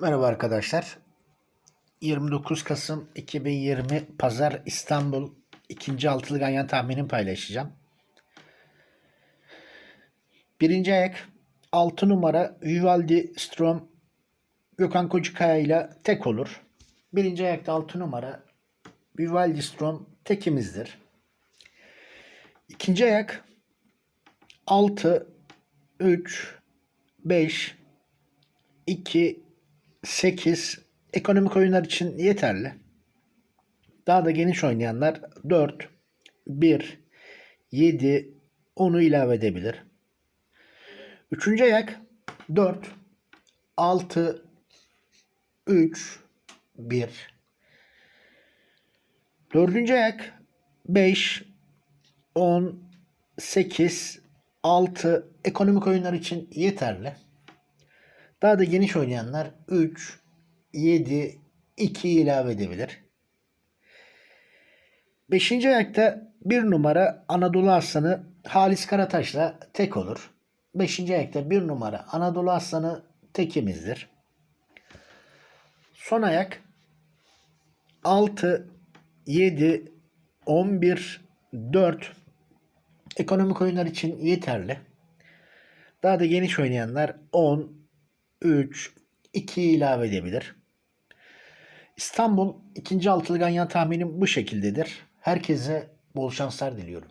Merhaba arkadaşlar. 29 Kasım 2020 Pazar İstanbul ikinci altılı ganyan tahminimi paylaşacağım. Birinci ayak 6 numara Vivaldi Strom Gökhan Kocukaya ile tek olur. Birinci ayakta 6 numara Vivaldi Strom tekimizdir. İkinci ayak 6 3 5 2 8 ekonomik oyunlar için yeterli. Daha da geniş oynayanlar 4 1 7 10'u ilave edebilir. Üçüncü ayak 4 6 3 1 Dördüncü ayak 5 10 8 6 ekonomik oyunlar için yeterli. Daha da geniş oynayanlar 3, 7, 2 ilave edebilir. Beşinci ayakta bir numara Anadolu Aslanı Halis Karataş'la tek olur. Beşinci ayakta bir numara Anadolu Aslanı tekimizdir. Son ayak 6, 7, 11, 4 ekonomik oyunlar için yeterli. Daha da geniş oynayanlar 10, 3, 2 ilave edebilir. İstanbul ikinci altılı ganyan tahminim bu şekildedir. Herkese bol şanslar diliyorum.